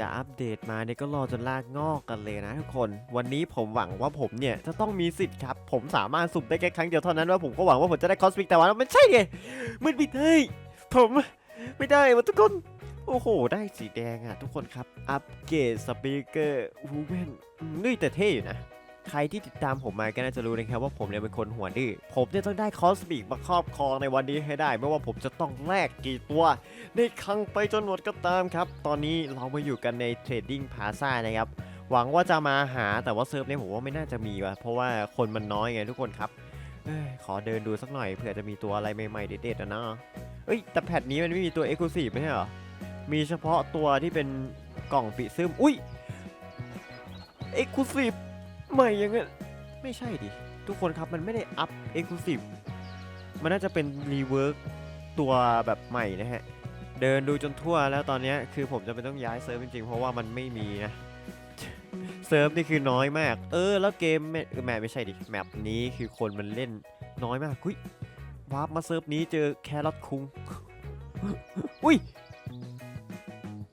จะอัปเดตมาเนี่ยก็รอจนลากงอกกันเลยนะทุกคน วันนี้ผมหวังว่าผมเนี่ยจะต้องมีสิทธิ์ครับ ผมสามารถสุ่มได้แค่ครั้งเดียวเท่านั้นว่าผมก็หวังว่าผมจะได้คอสปิกแต่ว่ามันใช่ไงมันไม่ได้ผมไม่ได้วะทุกคน โอ้โห ได้สีแดงอะทุกคนครับ อัปเกรดสปีกเกอร์วูแมนนี่แต่เท่อยู่นะ ใครที่ติดตามผมมาก็น่าจะรู้นะครับว่าผมเนี่ยเป็นคนหัวดื้อ ผมเนี่ยต้องได้คอสมิกมาครอบครองในวันนี้ให้ได้ ไม่ว่าผมจะต้องแลกกี่ตัวในครั้งไปจนหมดก็ตามครับ ตอนนี้เรามาอยู่กันในเทรดดิ้งพาซ่านะครับ หวังว่าจะมาหาแต่ว่าเซิร์ฟเนี่ยผมว่าไม่น่าจะมีว่ะ เพราะว่าคนมันน้อยไงทุกคนครับเอ้ยขอเดินดูสักหน่อยเผื่อจะมีตัวอะไรใหม่ๆเด็ดๆนะเนาะเอ้ยแต่แพทนี้มันไม่มีตัวเอ็กซ์คลูซีฟไม่ใช่เหรอ มีเฉพาะตัวที่เป็นกล่องปิซึม อุ้ยเอ็กซ์คลูซีฟ ใหม่ยังไงไม่ใช่ดิ ทุกคนครับมันไม่ได้อัพเอ็กซ์คลูซีฟมันน่าจะเป็นรีเวิร์กตัวแบบใหม่นะฮะ เดินดูจนทั่วแล้วตอนนี้คือผมจะเป็นต้องย้ายเซิร์ฟจริงๆ เพราะว่ามันไม่มีนะ เซิร์ฟนี่คือน้อยมาก เออ แล้วเกมแมแมปไม่ใช่ดิ แมปนี้คือคนมันเล่นน้อยมากอุ้ยวาร์ปมาเซิร์ฟนี้เจอแครอทคุงอุ้ย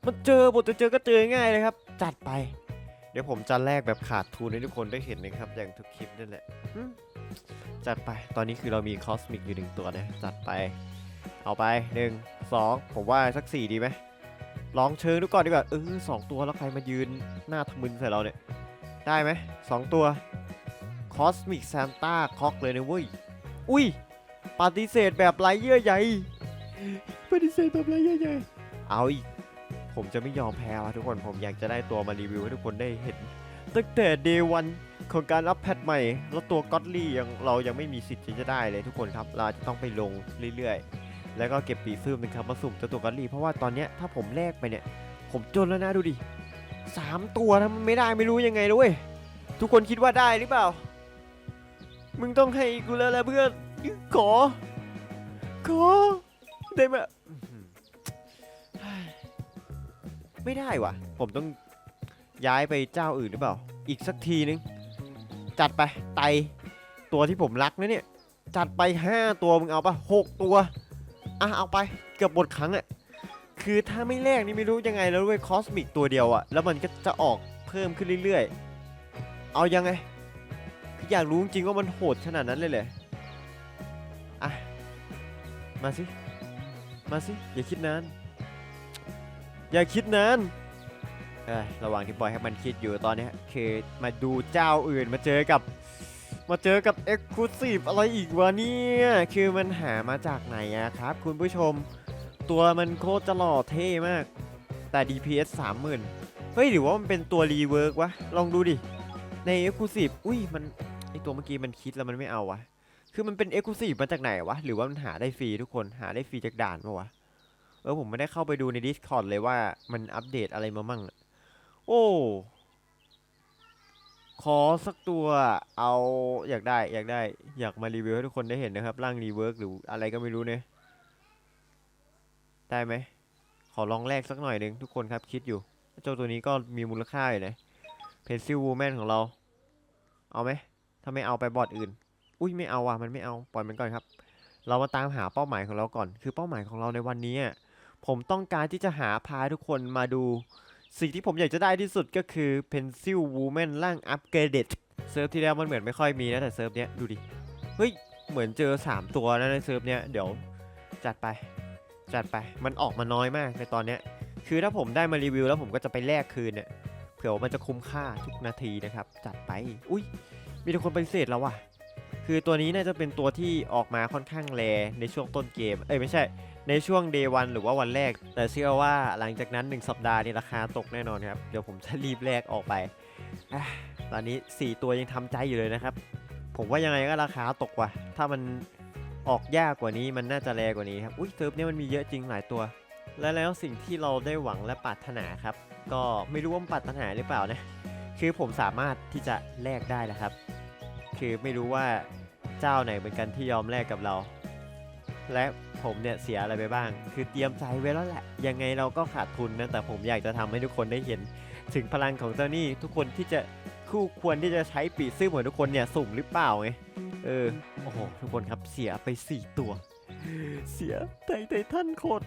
มันเจอบทจะเจอก็เจอง่ายเลยครับ จัดไป เดี๋ยวผมจะแลกแบบขาดทุนให้ทุกคนได้เห็นนะครับ อย่างทุกคลิปนั่นแหละอืมจัดไป ตอนนี้คือเรามีคอสมิกอยู่หนึ่งตัวนะ จัดไป เอาไปหนึ่งสองผมว่าสักสี่ดีไหม ลองเชิงดูก่อนดีกว่า เออสองตัวแล้วใครมายืนหน้าทะมึนใส่เราเนี่ย ได้ไหมสองตัวคอสมิกซานต้าคอกเลยนะเว้ย อุ้ย ปฏิเสธแบบไร้เยื่อใยปฏิเสธแบบไร้เยื่อใยเอาอีก ผมจะไม่ยอมแพ้ทุกคนผมอยากจะได้ตัวมารีวิวให้ทุกคนได้เห็น ตั้งแต่เดวันของการรับแพทใหม่ แล้วตัวก็อดลี่ยังเรายังไม่มีสิทธิ์ที่จะได้เลยทุกคนครับ เราจะต้องไปลงเรื่อยๆ แล้วก็เก็บปีซื่อมนะครับมาสุ่มเจ้าตัวก็อดลี่เพราะว่าตอนเนี้ยถ้าผมแลกไปเนี่ยผมจนแล้วนะดูดิสามตัวนะมันไม่ได้ไม่รู้ยังไงด้วยทุกคนคิดว่าได้หรือเปล่า มึงต้องให้กูแล้วแหละเพื่อนขอ ขอ ได้ไหม ไม่ได้วะผมต้องย้ายไปเจ้าอื่นหรือเปล่า อีกสักทีนึง จัดไปไตตัวที่ผมรักนะเนี่ย จัดไป 5 ตัวมึงเอาปะหกตัว อะเอาไปเกือบบทครั้งอะคือถ้าไม่แลกนี่ไม่รู้ยังไงแล้วเว้ยคอสมิกตัวเดียวอะแล้วมันก็จะออกเพิ่มขึ้นเรื่อยๆ เอายังไงคืออยากรู้จริงๆว่ามันโหดขนาดนั้นเลยเลยอะ มาสิ มาสิ อย่าคิดนาน อย่าคิดนานเอ้ยระหว่างที่ปล่อยให้มันคิดอยู่ตอนนี้คือมาดูเจ้าอื่นมาเจอกับ มาเจอกับ e x c l u s i v e อะไรอีกวะเนี่ย คือมันหามาจากไหนอะครับ คุณผู้ชม ตัวมันโคตรจะหล่อเท่มาก แต่ DPS 30,000 เฮ้ย หรือว่ามันเป็นตัวรีเวิร์กวะ ลองดูดิ ใน e x c l u s i v e อุ้ยมันไอตัวเมื่อกี้มันคิดแล้วมันไม่เอาวะ คือมันเป็น e x c l u s i v e มาจากไหนวะ หรือว่ามันหาได้ฟรีทุกคนหาได้ฟรีจากด่านปะวะ เออผมไม่ได้เข้าไปดูใน Discord เลยว่ามันอัปเดตอะไรมามั่ง โอ้ ขอสักตัวเอาอยากได้ อยากได้ อยากมารีวิวให้ทุกคนได้เห็นนะครับ ร่างรีเวิร์กหรืออะไรก็ไม่รู้เนี่ย ได้ไหม ขอลองแลกสักหน่อยหนึ่งทุกคนครับคิดอยู่ เจ้าตัวนี้ก็มีมูลค่าอยู่นะเพนซิลวูแมนของเรา เอาไหม ถ้าไม่เอาไปบอดอื่น อุ้ยไม่เอาอะมันไม่เอา ปล่อยมันก่อนครับ เรามาตามหาเป้าหมายของเราก่อน คือเป้าหมายของเราในวันนี้อะ ผมต้องการที่จะหาพาทุกคนมาดู สิ่งที่ผมอยากจะได้ที่สุดก็คือ Pencil Woman ร่างอัปเกรดเซิร์ฟที่แล้วมันเหมือนไม่ค่อยมีนะแต่เซิร์ฟเนี้ยดูดิ เฮ้ย เหมือนเจอ 3 ตัวนะในเซิร์ฟเนี้ยเดี๋ยวจัดไป จัดไปมันออกมาน้อยมากในตอนเนี้ยคือถ้าผมได้มารีวิวแล้วผมก็จะไปแลกคืนเนี่ยเผื่อว่ามันจะคุ้มค่าทุกนาทีนะครับ จัดไป อุ้ยมีแต่คนปฏิเสธแล้วว่ะคือตัวนี้น่าจะเป็นตัวที่ออกมาค่อนข้างแรในช่วงต้นเกม เอ้ยไม่ใช่ ในช่วง day 1หรือว่าวันแรก แต่เชื่อว่าหลังจากนั้น 1 สัปดาห์นี่ราคาตกแน่นอนครับ เดี๋ยวผมจะรีบแลกออกไปอะตอนนี้ 4 ตัวยังทำใจอยู่เลยนะครับ ผมว่ายังไงก็ราคาตกว่ะ ถ้ามันออกยากกว่านี้มันน่าจะแรงกว่านี้ครับ อุ้ยเซิร์ฟเนี่ยมันมีเยอะจริงหลายตัว และแล้วสิ่งที่เราได้หวังและปรารถนาครับ ก็ไม่รู้ว่าปรารถนาหรือเปล่านะ คือผมสามารถที่จะแลกได้แล้วครับ คือไม่รู้ว่าเจ้าไหนเหมือนกันที่ยอมแลกกับเรา และ ผมเนี่ยเสียอะไรไปบ้าง คือเตรียมใจไว้แล้วแหละ ยังไงเราก็ขาดทุนนะ แต่ผมอยากจะทำให้ทุกคนได้เห็น ถึงพลังของเจ้านี่ทุกคนที่จะคู่ควรที่จะใช้ปีซื่อเหมือนทุกคนเนี่ยสุ่มหรือเปล่าไง เออ โอ้โห ทุกคนครับเสียไป 4 ตัว เสียไทไททันโคตร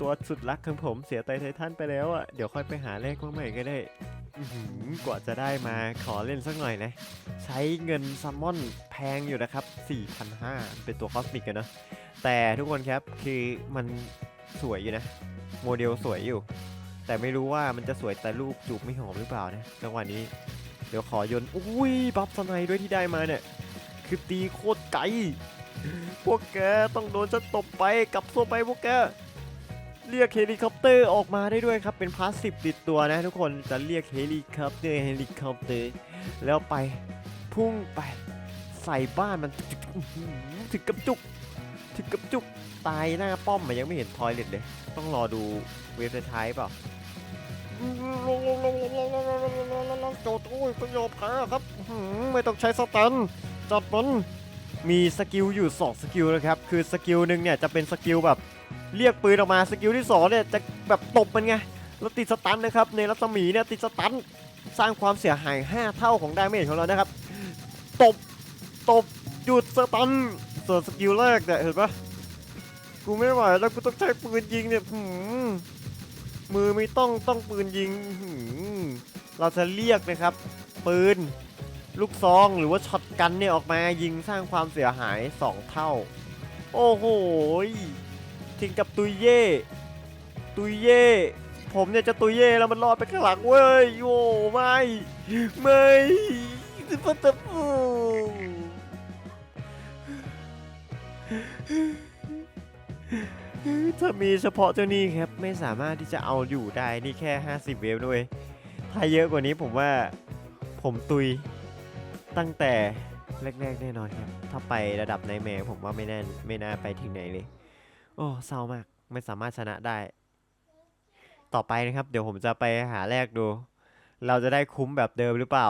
ตัวสุดรักของผมเสียไทไททันไปแล้วอะ เดี๋ยวค่อยไปหาเลขมาใหม่ก็ได้กว่าจะได้มาขอเล่นสักหน่อยนะ ใช้เงินซัมมอนแพงอยู่นะครับ 4,500 เป็นตัวคอสมิกกันเนะ แต่ทุกคนครับคือมันสวยอยู่นะ โมเดลสวยอยู่ แต่ไม่รู้ว่ามันจะสวยแต่รูปจูบไม่หอมหรือเปล่านะจังหวะนี้ เดี๋ยวขอยนอุ้ยบัฟสไนด์ด้วยที่ได้มาเนี่ย คือตีโคตรไกลพวกแกต้องโดนฉันตบไปกลับโซไปพวกแกเรียกเฮลิคอปเตอร์ออกมาได้ด้วยครับ เป็นพาสซีฟติดตัวนะทุกคนจะเรียกเฮลิคอปเตอร์เฮลิคอปเตอร์แล้วไปพุ่งไปใส่บ้านมันถึงกับจุก ถึงกับจุกตายหน้าป้อมมันยังไม่เห็นทอยเล็ตเลย ต้องรอดูเวฟท้ายเปล่าโจทย์โอ้ยต้องยอมแพ้ครับไม่ต้องใช้สตันจัดมันมีสกิลอยู่2สกิลนะครับ คือสกิลหนึ่งเนี่ยจะเป็นสกิลแบบเรียกปืนออกมาสกิลที่2เนี่ยจะแบบตบมันไงแล้วติดสตันนะครับในรัศมีเนี่ยติดสตันสร้างความเสียหาย 5 เท่าของดาเมจของเรานะครับ ตบ ตบ หยุดสตัน ส่วนสกิลแรกเนี่ยเห็นปะกูไม่ไหวแล้วกูต้องใช้ปืนยิงเนี่ยหืมมือไม่ต้องต้องปืนยิงหืมเราจะเรียกนะครับ ปืนลูกซองหรือว่าช็อตกันเนี่ยออกมายิงสร้างความเสียหาย 2 เท่า โอ้โหยถึงกับตุยเย่ตุยเย่ผมเนี่ยจะตุยเย่แล้วมันรอดไปข้างหลังเว้ยโอ้ไม่ไม่ฟัตฟู ถ้ามีเฉพาะเจ้านี้ครับ ไม่สามารถที่จะเอาอยู่ได้นี่แค่ 50 เวฟด้วย ถ้าเยอะกว่านี้ผมว่าผมตุยตั้งแต่แรกๆแน่นอนครับ ถ้าไประดับในแมวผมว่าไม่แน่ไม่น่าไปถึงไหนเลย โอ้เศร้ามากไม่สามารถชนะได้ ต่อไปนะครับ เดี๋ยวผมจะไปหาแลกดู เราจะได้คุ้มแบบเดิมหรือเปล่า